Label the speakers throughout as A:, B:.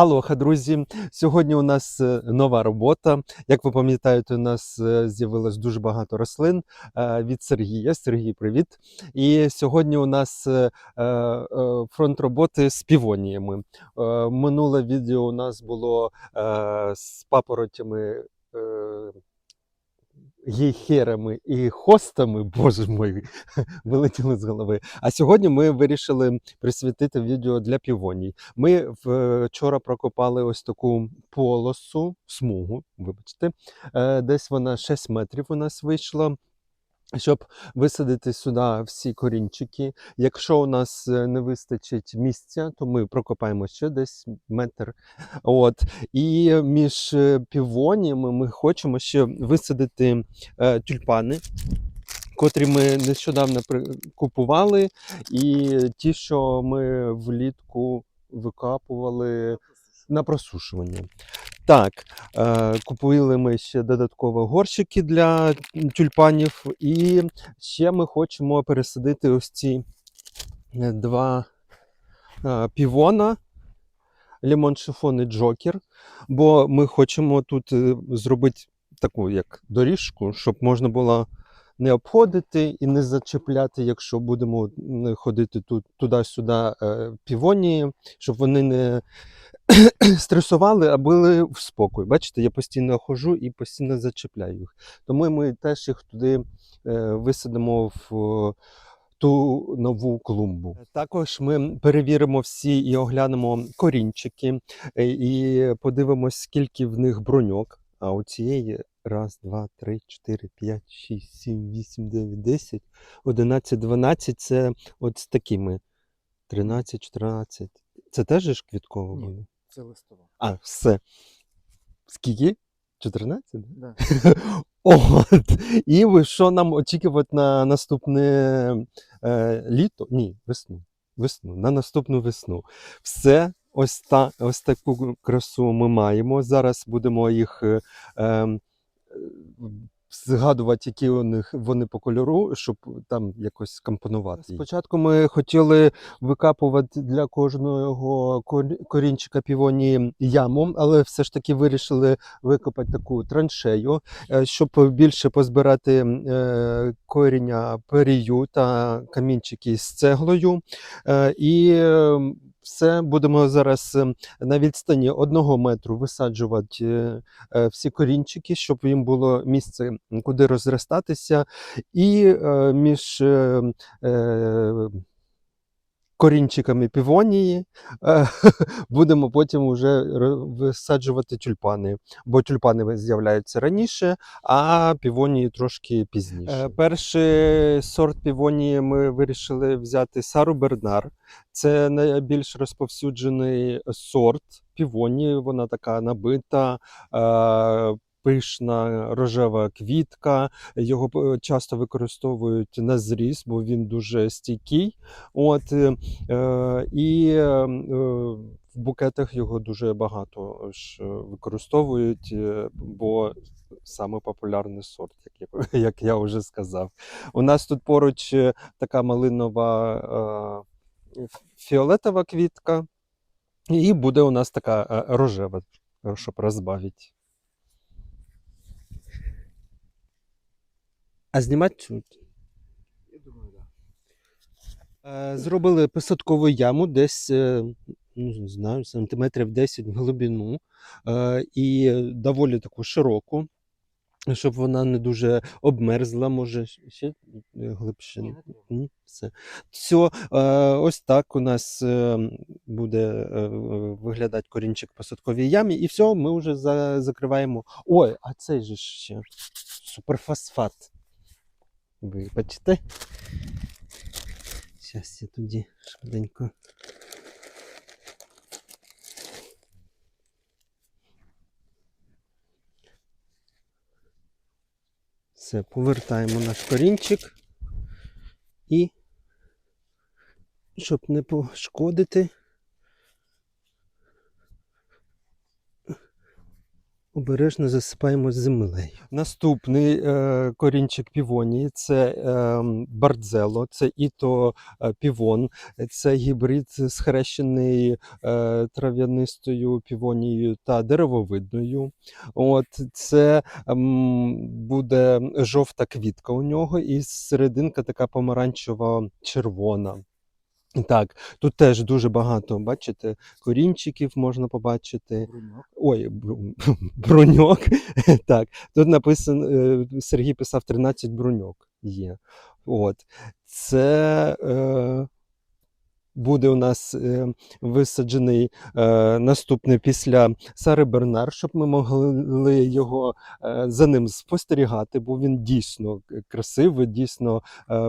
A: Алоха, друзі! Сьогодні у нас е, нова робота. Як ви пам'ятаєте, у нас е, з'явилось дуже багато рослин е, від Сергія. Сергій, привіт! І сьогодні у нас фронт роботи з півоніями. Минуле відео у нас було з папоротями. Е, Гейхерами і хостами, боже мой, вилетіли з голови. А сьогодні ми вирішили присвятити відео для півоній. Ми вчора прокопали ось таку полосу, смугу, вибачте, е, десь вона 6 метрів у нас вийшла. Щоб висадити сюди всі корінчики. Якщо у нас е, не вистачить місця, то ми прокопаємо ще десь метр. От. І між е, півоніями ми хочемо ще висадити е, тюльпани, котрі ми нещодавно купували, і ті, що ми влітку викапували на просушування. Так, е, купили ми ще додатково горщики для тюльпанів, і ще ми хочемо пересадити ось ці е, два е, півона. Лімон шифон і джокер, бо ми хочемо тут зробити таку як доріжку, щоб можна було не обходити і не зачепляти, якщо будемо ходити тут туди-сюди півонії, щоб вони не стресували, а були в спокій. Бачите, я постійно хожу і постійно зачепляю їх. Тому ми теж їх туди е, висадимо в е, ту нову клумбу. Також ми перевіримо всі і оглянемо корінчики, е, і подивимось, скільки в них броньок. А у цієї раз, два, три, чотири, п'ять, шість, сім, вісім, дев'ять, десять, одинадцять, дванадцять. Це от з такими. 13, 14. Це теж ж квітково буде?
B: Це листова.
A: А, все. Скільки? 14? да? От. І що нам очікувати на наступне е, літо? Ні, весну. Весну, на наступну весну. Все, ось, та, ось таку красу ми маємо. Зараз будемо їх е, е, згадувати, які у них вони по кольору, щоб там якось компонувати. їх. Спочатку ми хотіли викапувати для кожного корінчика півонії яму, але все ж таки вирішили викопати таку траншею, е, щоб більше позбирати е, коріння перію та камінчики з цеглою. Е, І все. Будемо зараз е, на відстані одного метру висаджувати е, е, всі корінчики, щоб їм було місце, куди розростатися, і е, між е, е, корінчиками півонії е, будемо потім вже висаджувати тюльпани, бо тюльпани з'являються раніше, а півонії трошки пізніше. Е, перший сорт півонії ми вирішили взяти Сару Бернар. Це найбільш розповсюджений сорт півонії. Вона така набита, е, пишна рожева квітка. Його е, часто використовують на зріз, бо він дуже стійкий. От, е, е, і в букетах його дуже багато ж використовують, бо саме популярний сорт, як я, як я вже сказав. У нас тут поруч така малинова фіолетова квітка, і буде у нас така рожева, щоб розбавити. А знімати тут?
B: Я думаю, да.
A: Е, Зробили посадкову яму десь, е, ну, не знаю, сантиметрів 10 в глибину е, і доволі таку широку, щоб вона не дуже обмерзла, може ще глибше.
B: Ні.
A: Ні, все. Все, ось так у нас буде виглядати корінчик посадковій ямі, і все, ми вже за, закриваємо. Ой, а цей же ще суперфосфат. Ви бачите? Зараз я тоді швиденько. Все, повертаємо наш корінчик і, щоб не пошкодити, обережно засипаємо землею. Наступний е, корінчик півонії це е, бардзело, це іто е, півон, це гібрид схрещений е, трав'янистою півонією та деревовидною. От це ем, буде жовта квітка у нього, і серединка така помаранчево-червона. Так, тут теж дуже багато, бачите, корінчиків можна побачити.
B: Бруньок.
A: Ой, бруньок. Так, тут написано, е, Сергій писав 13 бруньок є. От. Це е, буде у нас е, висаджений е, наступний після Сари Бернар, щоб ми могли його е, за ним спостерігати, бо він дійсно красивий, дійсно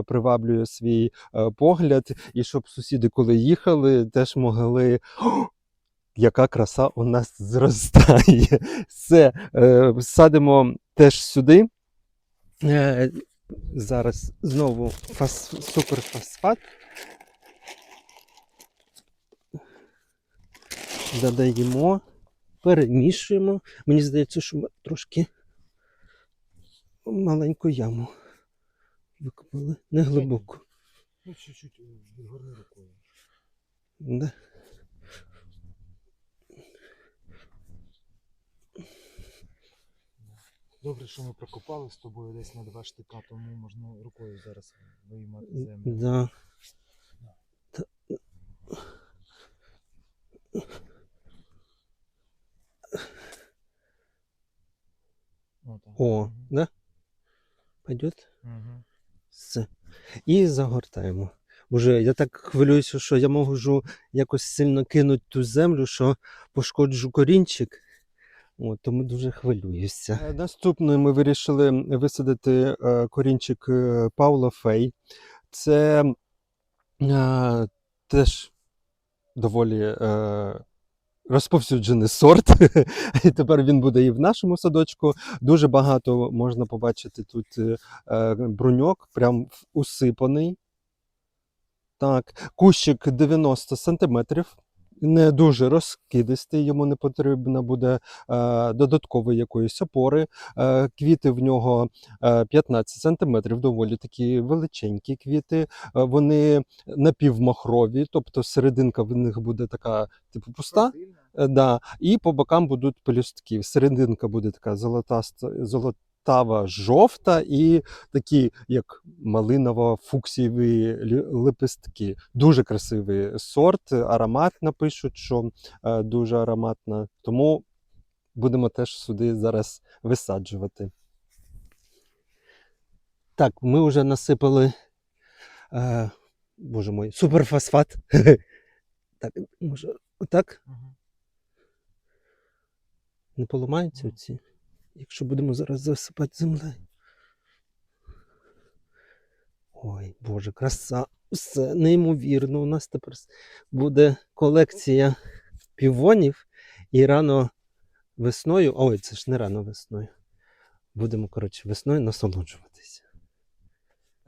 A: приваблює свій погляд, і щоб сусіди, коли їхали, теж могли. Яка краса у нас зростає. Все, садимо теж сюди. Зараз знову суперфосфат. Додаємо, перемішуємо. Мені здається, що ми трошки маленьку яму викопали, не глибоку.
B: Ну, чуть-чуть відгорни рукою.
A: Да.
B: Добре, що ми прокопали з тобою десь на два штика, тому можна рукою зараз виймати землю.
A: Да.
B: Отак.
A: О, да? Пойдет?
B: Мгм.
A: Все. І загортаємо. Уже я так хвилююся, що я можу якось сильно кинути ту землю, що пошкоджу корінчик. От, тому дуже хвилююся. Наступною ми вирішили висадити е, корінчик е, Паула Фей. Це е, теж доволі е, розповсюджений сорт. І тепер він буде і в нашому садочку. Дуже багато можна побачити тут е, е, бруньок, прям усипаний. Так, кущик 90 сантиметрів. Не дуже розкидистий, йому не потрібно буде е, додаткової якоїсь опори. Е, квіти в нього е, 15 сантиметрів, доволі такі величенькі квіти. Е, вони напівмахрові, тобто серединка в них буде така, типу, пуста. Е, Да, і по бокам будуть пелюстки. Серединка буде така золотаста, золотава жовта і такі, як малиново-фуксієві лі- лепестки. Дуже красивий сорт, аромат напишуть, що е, дуже ароматна. Тому будемо теж сюди зараз висаджувати. Так, ми вже насипали. Е, боже мой, суперфосфат. Так, може, отак? Не поламаються
B: Мгм.
A: Якщо будемо зараз засипати землею. Ой, Боже, краса. Все неймовірно. У нас тепер буде колекція півонів і рано весною. Ой, це ж не рано весною. Будемо, коротше, весною насолоджуватися.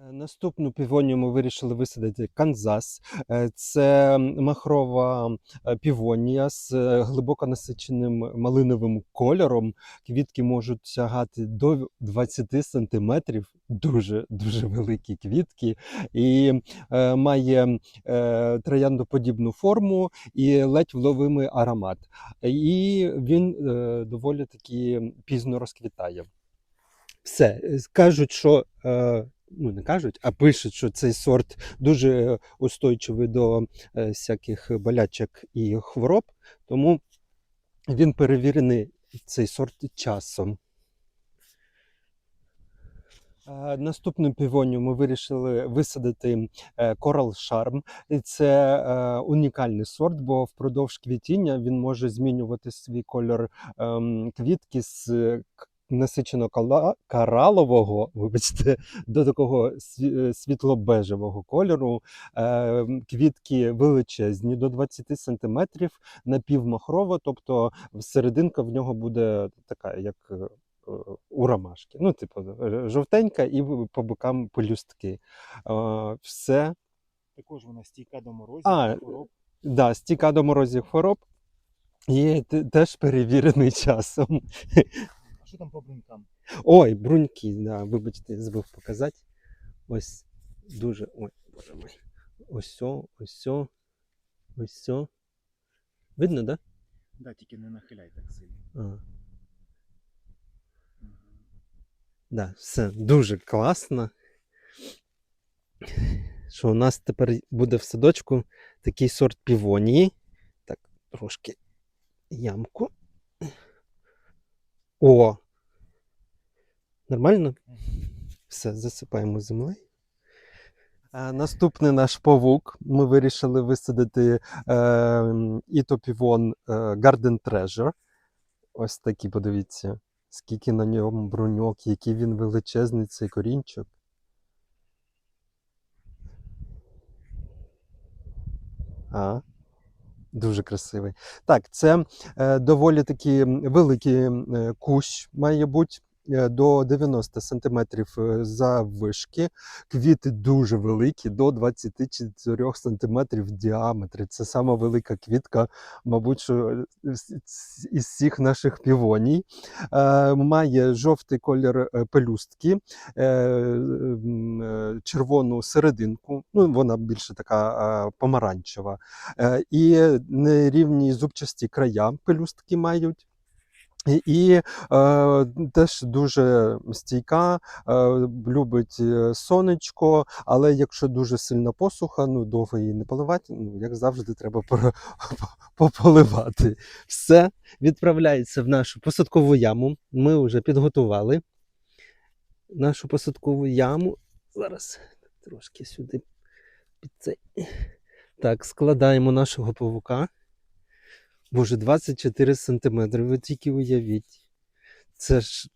A: Е, Наступну півонію ми вирішили висадити Канзас. Е, Це махрова е, півонія з глибоко насиченим малиновим кольором. Квітки можуть сягати до 20 сантиметрів. Дуже дуже великі квітки, і е, має е, трояндоподібну форму і ледь вловимий аромат. І він е, доволі таки пізно розквітає. Все, кажуть, що ну не кажуть, а пишуть, що цей сорт дуже устойчивий до е, всяких болячок і хвороб, тому він перевірений цей сорт часом. Е, Наступну півонію ми вирішили висадити е, Coral Charm. Це е, унікальний сорт, бо впродовж квітіння він може змінювати свій кольор ем, квітки з е, насичено коралового, вибачте, до такого е, світло-бежевого кольору. Е, Квітки величезні, до 20 сантиметрів, напівмахрово, тобто серединка в нього буде така, як е, у ромашки. Ну, типу, е, жовтенька і по бокам пелюстки. Е, Все.
B: Також вона стійка до морозів,
A: А,
B: хвороб.
A: Да, стійка до морозів хвороб. І теж перевірений часом.
B: Що там по брунькам?
A: Ой, бруньки, да, вибачте, забув показати. Ось дуже. Ой, боже мой. Ось ось ось. Видно, да?
B: Да, тільки не нахиляй так сильно.
A: А, да, все дуже класно. Що у нас тепер буде в садочку такий сорт півонії. Так, трошки ямку. О! Нормально? Все, засипаємо землею. Наступний наш павук. Ми вирішили висадити е, ітопівон е, Garden Treasure. Ось такий, подивіться, скільки на ньому бруньок, який він величезний цей корінчик. А, дуже красивий. Так, це е, доволі такий великий е, кущ, має бути е, до 90 см заввишки. Квіти дуже великі, до 24 см в діаметрі. Це сама велика квітка, мабуть, що з- із всіх наших півоній. Е, має жовтий колір е, пелюстки, е, е, червону серединку, ну вона більше така е, помаранчева. Е, і нерівні зубчасті края пелюстки мають. І, е, теж дуже стійка, е, любить е, сонечко, але якщо дуже сильна посуха, ну довго її не поливати, ну як завжди, треба пополивати. Все відправляється в нашу посадкову яму. Ми вже підготували нашу посадкову яму. Зараз трошки сюди під цей. Так, складаємо нашого павука. Боже, 24 сантиметри, ви тільки уявіть. Це ж.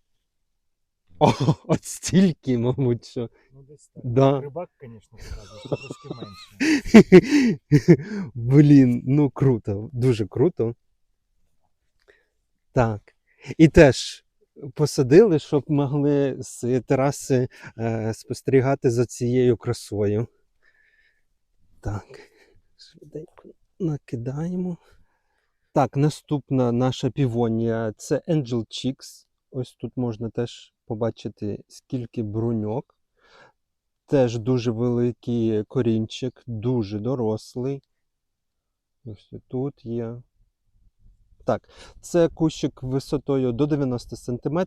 A: О, от стільки, мабуть, що.
B: Ну десь так.
A: Да.
B: Рибак, звісно, показує, що трошки менше.
A: Блін, ну круто, дуже круто. Так. І теж посадили, щоб могли з тераси е, спостерігати за цією красою. Так, швиденько накидаємо. Так, наступна наша півонія це Angel Chicks. Ось тут можна теж побачити, скільки бруньок. Теж дуже великий корінчик, дуже дорослий. Ось тут є. Так, це кущик висотою до 90 см,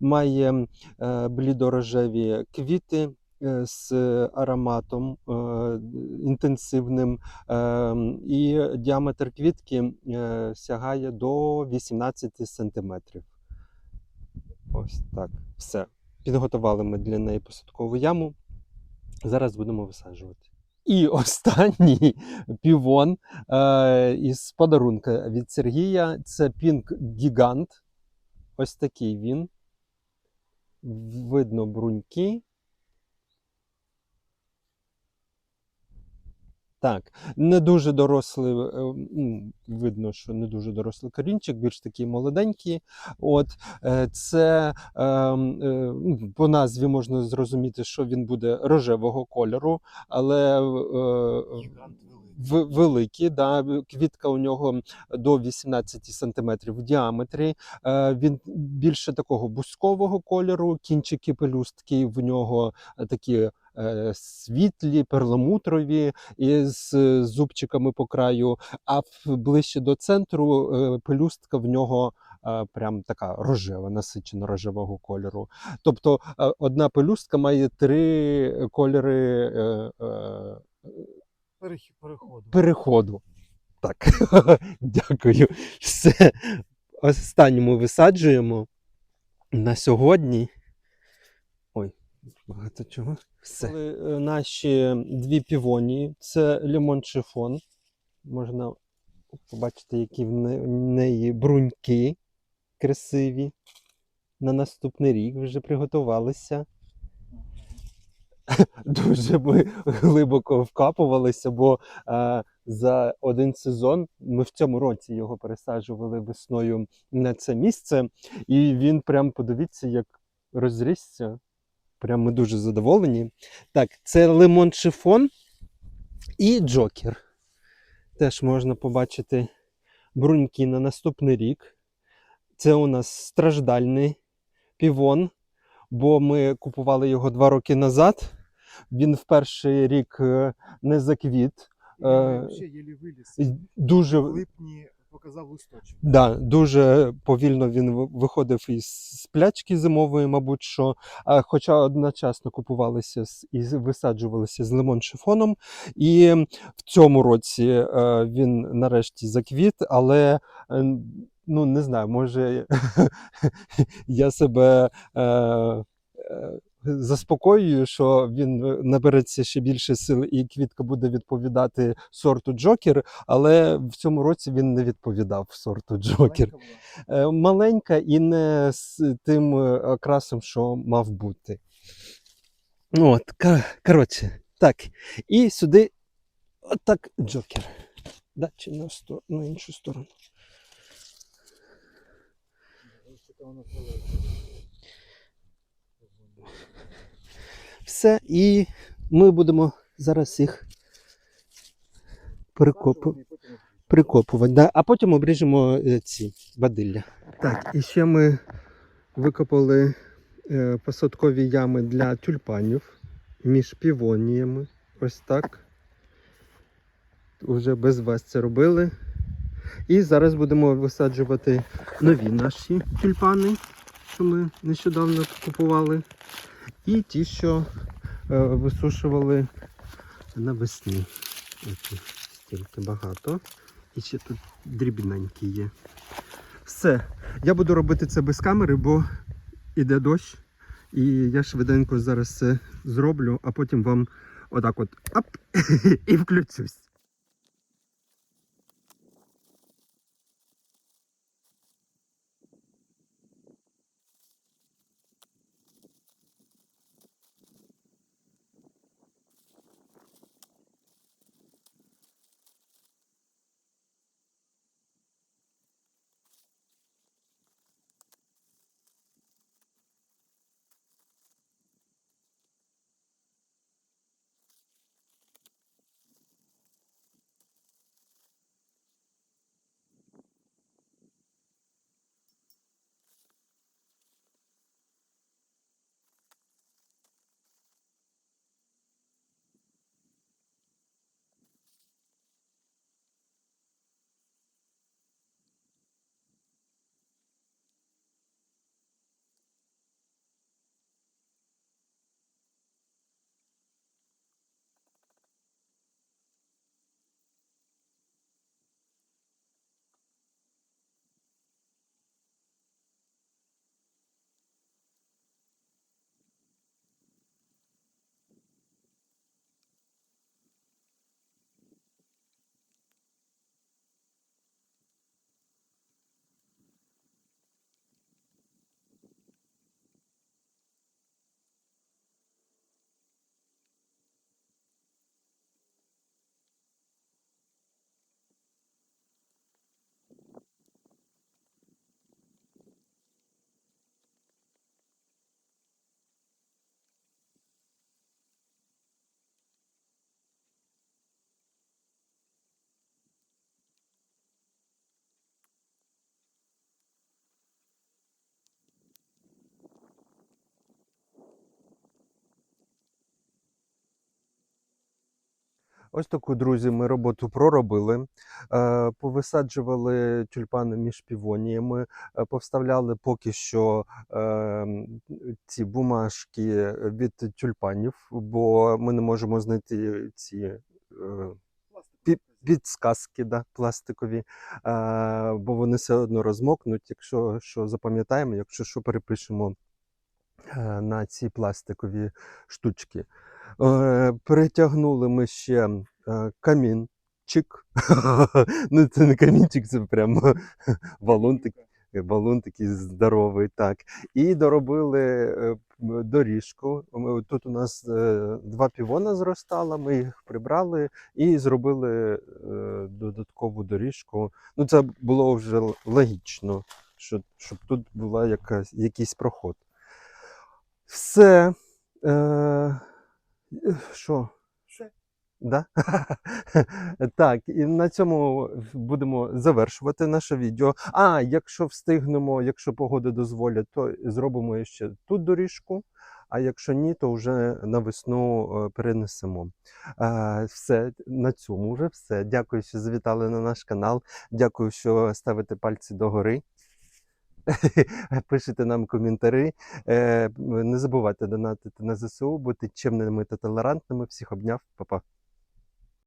A: має е, блідорожеві квіти з ароматом е, інтенсивним, е, і діаметр квітки е, сягає до 18 см. Ось так. Все. Підготували ми для неї посадкову яму. Зараз будемо висаджувати. І останній півон е, із подарунка від Сергія це Пінк Гігант. Ось такий він. Видно бруньки. Так, не дуже дорослий, е, видно, що не дуже дорослий корінчик, більш такий молоденький. От е, це е, м, е, ну, по назві можна зрозуміти, що він буде рожевого кольору, але
B: великий.
A: да, квітка у нього до 18 см в діаметрі. Він більше такого бускового кольору, кінчики пелюстки в нього такі світлі, перламутрові із е, зубчиками по краю, а ближче до центру е, пелюстка в нього. е, Прям така рожева, насичено рожевого кольору. Тобто е, одна пелюстка має три кольори е, е,
B: переходу.
A: переходу. Так, дякую. Все. Останньому висаджуємо на сьогодні. Багато чого. Все. Е, Наші дві півонії це лимон шифон. Можна побачити, які в неї бруньки красиві. На наступний рік вже приготувалися. Дуже ми глибоко вкапувалися, бо е, за один сезон ми в цьому році його пересаджували весною на це місце, і він прям подивіться, як розрісся. Прям ми дуже задоволені. Так, це лимон шифон і джокер. Теж можна побачити бруньки на наступний рік. Це у нас страждальний півон, бо ми купували його два роки назад. Він в перший рік е, не заквіт.
B: Він
A: Е, Дуже
B: В липні показав листочок.
A: Да, дуже повільно він виходив із сплячки зимової, мабуть, що, хоча одночасно купувалися і висаджувалися з лимон шифоном. І в цьому році е, він нарешті заквіт, але е, ну не знаю, може я себе. Заспокоюю, що він е, набереться ще більше сил, і квітка буде відповідати сорту Джокер, але в цьому році він не відповідав сорту Джокер.
B: Маленька.
A: Е, Маленька і не з тим е, окрасом, що мав бути. Ну От, коротше, так. І сюди отак Джокер. Да, чи на, сто, на іншу сторону.
B: Ось така вона зелена.
A: Все, і ми будемо зараз їх
B: обріжемо.
A: прикопувати, да? а потім обріжемо е, ці бадилля. Так, і ще ми викопали е, посадкові ями для тюльпанів між півоніями. Ось так. Уже без вас це робили. І зараз будемо висаджувати нові наші тюльпани, що ми нещодавно купували. І ті, що е, висушували навесні. Ось стільки багато. І ще тут дрібненькі є. Все. Я буду робити це без камери, бо іде дощ. І я швиденько зараз це зроблю, а потім вам отак от ап, і включусь. Ось таку, друзі, ми роботу проробили. Е, Повисаджували тюльпани між півоніями, е, повставляли поки що е, ці бумажки від тюльпанів, бо ми не можемо знайти ці підсказки да, пластикові, бо вони все одно розмокнуть. Якщо що запам'ятаємо, якщо що перепишемо на ці пластикові штучки. Е, Перетягнули ми ще е, камінчик. ну, це не камінчик, це прямо валун такий. Балун такий здоровий, так. І доробили е, доріжку. Тут у нас два півона зростало, ми їх прибрали і зробили додаткову доріжку. Ну, це було вже логічно, що, щоб тут була якась, якийсь проход. Все. Що?
B: Все.
A: Да? так, і на цьому будемо завершувати наше відео. А якщо встигнемо, якщо погода дозволить, то зробимо ще тут доріжку. А якщо ні, то вже на весну е, перенесемо. Е, Все на цьому вже все. Дякую, що завітали на наш канал. Дякую, що ставите пальці догори. Пишете нам коментарі. Е, Не забувайте донатити на ЗСУ, бути чимними та толерантними. Всіх обняв, Па-па.